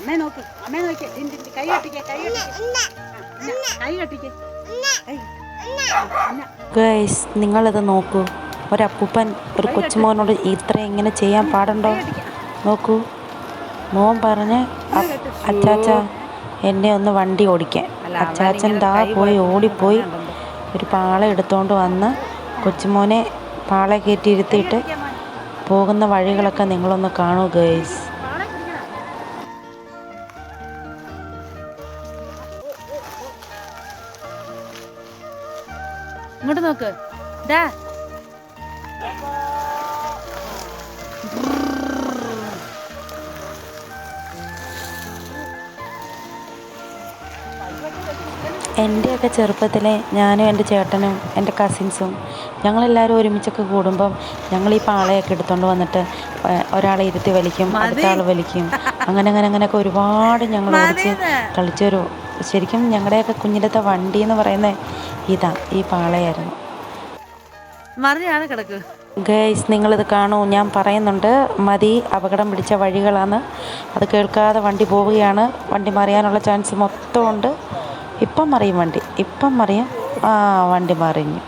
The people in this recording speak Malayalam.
അമ്മേ നോക്ക് അമ്മേ നോക്കി. കൈ കെട്ടിക്കേ കൈ കെട്ടിക്കേ. കൈ കെട്ടിക്കേ. ഗൈസ് നിങ്ങളിത് നോക്കൂ. ഒരപ്പൂപ്പൻ ഒരു കൊച്ചുമോനോട് ഇത്ര ഇങ്ങനെ ചെയ്യാൻ പാടുണ്ടോ? നോക്കൂ. മോൻ പറഞ്ഞ് "അ- അച്ചാച്ച എന്നെ ഒന്ന് വണ്ടി ഓടിക്കാൻ. അച്ചാച്ചൻ ദാ പോയി ഓടിപ്പോയി. ഒരു പാള എടുത്തുകൊണ്ട് വന്ന് കൊച്ചുമോനെ പാള കയറ്റി ഇരുത്തിയിട്ട് പോകുന്ന വഴികളൊക്കെ നിങ്ങളൊന്ന് കാണൂ ഗൈസ്. ഇങ്ങോട്ട് നോക്ക്. ദാ. എന്റെയൊക്കെ ചെറുപ്പത്തിലെ ഞാനും എന്റെ ചേട്ടനും എന്റെ കസിൻസും ഞങ്ങളെല്ലാവരും ഒരുമിച്ചൊക്കെ കൂടുമ്പം ഞങ്ങൾ ഈ പാളയൊക്കെ എടുത്തുകൊണ്ട് വന്നിട്ട് ഒരാളെ ഇരുത്തി വലിക്കും അടുത്ത ആൾ വലിക്കും. അങ്ങനെ അങ്ങനെ അങ്ങനെയൊക്കെ ഒരുപാട് ഞങ്ങൾ ഓടിച്ച് കളിച്ചൊരു ശരിക്കും ഞങ്ങളുടെയൊക്കെ കുഞ്ഞിലത്തെ വണ്ടി എന്ന് പറയുന്നത് ഇതാ ഈ പാളയായിരുന്നു. മറിഞ്ഞാണ് കിടക്ക്. ഗൈസ് നിങ്ങളിത് കാണൂ. ഞാൻ പറയുന്നുണ്ട് മതി അപകടം പിടിച്ച വഴികളാണ്. അത് കേൾക്കാതെ വണ്ടി പോവുകയാണ്. വണ്ടി മറിയാനുള്ള ചാൻസ് മൊത്തമുണ്ട്. ഇപ്പം മറിയും വണ്ടി. ഇപ്പം മറിയും ആ വണ്ടി മറിഞ്ഞു.